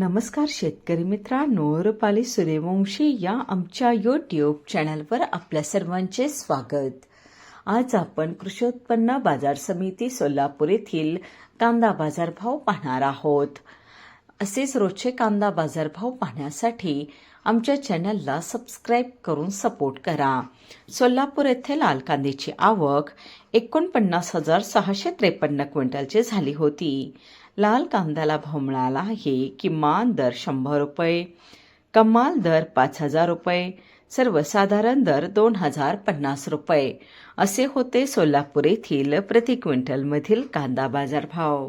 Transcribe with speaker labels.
Speaker 1: नमस्कार शेतकरी मित्रांनो रुपाली सूर्यवंशी या आमच्या यूट्यूब चॅनलवर आपल्या सर्वांचे स्वागत. आज आपण कृषी उत्पन्न बाजार समिती सोलापूर येथील कांदा बाजारभाव पाहणार आहोत. असेच रोजचे कांदा बाजारभाव पाहण्यासाठी आमच्या चॅनलला सबस्क्राईब करून सपोर्ट करा. सोलापूर येथे लाल कांद्याची आवक एकोणपन्नास हजार सहाशे त्रेपन्न क्विंटलची झाली होती. लाल कांद्याला भाव मिळाला आहे किमान दर शंभर रुपये कमाल दर पाच हजार रुपये सर्वसाधारण दर दोन हजार पन्नास रुपये. असे होते सोलापूर येथील प्रति क्विंटलमधील कांदा बाजारभाव.